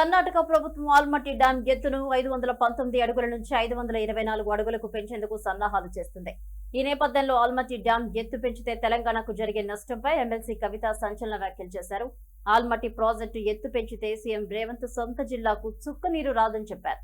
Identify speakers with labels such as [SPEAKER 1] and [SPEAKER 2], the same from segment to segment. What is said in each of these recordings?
[SPEAKER 1] కర్ణాటక ప్రభుత్వం ఆల్మట్టి డ్యాం ఎత్తును ఐదు వందల పంతొమ్మిది అడుగుల నుంచి ఐదు వందల ఇరవై నాలుగు అడుగులకు పెంచేందుకు సన్నాహాలు చేస్తుంది. ఈ నేపథ్యంలో ఆల్మట్టి డ్యాం ఎత్తు పెంచితే తెలంగాణకు జరిగే నష్టంపై ఎమ్మెల్సీ కవిత సంచలన వ్యాఖ్యలు చేశారు. ఆల్మట్టి ప్రాజెక్టు ఎత్తు పెంచితే సీఎం రేవంత్ సొంత జిల్లాకు చుక్క నీరు రాదని చెప్పారు.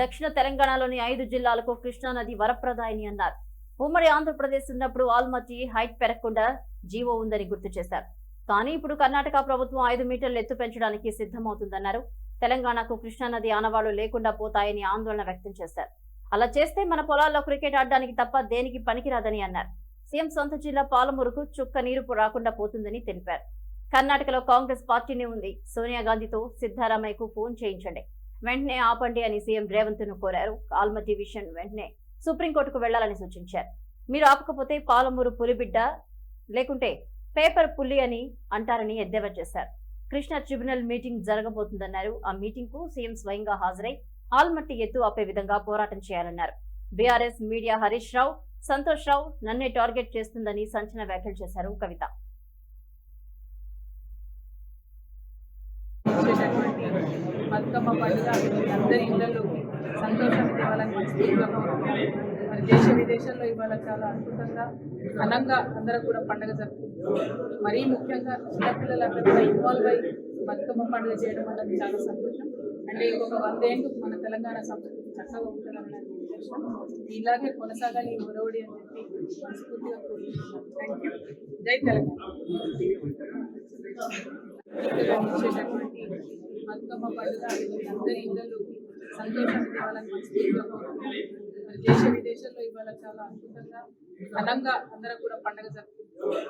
[SPEAKER 1] దక్షిణ తెలంగాణలోని ఐదు జిల్లాలకు కృష్ణానది వరప్రదాయని అన్నారు. ఉమ్మడి ఆంధ్రప్రదేశ్ ఉన్నప్పుడు ఆల్మట్టి హైట్ పెరగకుండా జీవో ఉందని గుర్తు చేశారు. కానీ ఇప్పుడు కర్ణాటక ప్రభుత్వం ఐదు మీటర్లు ఎత్తు పెంచడానికి సిద్ధమవుతుందన్నారు. తెలంగాణకు కృష్ణానది ఆనవాళ్ళు లేకుండా పోతాయని ఆందోళన వ్యక్తం చేశారు. అలా చేస్తే మన పొలాల్లో క్రికెట్ ఆడడానికి తప్ప దేనికి పనికిరాదని అన్నారు. సీఎం సొంత జిల్లా పాలమూరుకు చుక్క నీరు రాకుండా పోతుందని తెలిపారు. కర్ణాటకలో కాంగ్రెస్ పార్టీనే ఉంది. సోనియా గాంధీతో సిద్ధారామయ్యకు ఫోన్ చేయించండి. వెంటనే ఆపండి అని సీఎం రేవంత్ను కోరారు. ఆల్మతి విషయం వెంటనే సుప్రీంకోర్టుకు వెళ్ళాలని సూచించారు. మీరు ఆపకపోతే పాలమూరు పులిబిడ్డ లేకుంటే పేపర్ పుల్లి అని అంటారని ఎద్దేవా చేశారు. కృష్ణ ట్రిబ్యునల్ మీటింగ్ జరగబోతుందన్నారు. ఆ మీటింగ్కు సీఎం స్వయంగా హాజరై ఆల్మట్టి ఎత్తు ఆపే విధంగా పోరాటం చేయాలన్నారు. బీఆర్ఎస్ మీడియా హరీష్ రావు సంతోష్ రావు నన్నే టార్గెట్ చేస్తుందని సంచలన వ్యాఖ్యలు చేశారు కవిత.
[SPEAKER 2] బతుకమ్మ పండుగ అందరి ఇళ్ళలోకి సంతోషం తేవాలని మరి దేశ విదేశాల్లో ఇవాళ చాలా అద్భుతంగా ఘనంగా అందరూ కూడా పండుగ జరుపుకుంటున్నారు. మరీ ముఖ్యంగా చిన్నపిల్లలందరూ కూడా ఇన్వాల్వ్ అయ్యి బతుకమ్మ పండుగ చేయడం అన్నది చాలా సంతోషం. అంటే ఇంకొక వందేళ్ళు మన తెలంగాణ సంస్కృతి చక్కగా ఉంటుందన్న ఉద్దేశం. ఇలాగే కొనసాగాలి ఈ ఒరవడి అని చెప్పి మనస్ఫూర్తిగా కోరుకుంటున్నాను. థ్యాంక్ యూ జై తెలంగాణటువంటి బతుకమ్మ పండుగ అందరి ఇళ్ళలోకి సంతోషం కావాలని మనస్ఫూర్తిగా కోరుకుంటున్నాను. దేశ విదేశాల్లో ఇవాళ చాలా అద్భుతంగా ఘనంగా అందరూ కూడా పండుగ జరుపుకుంటున్నారు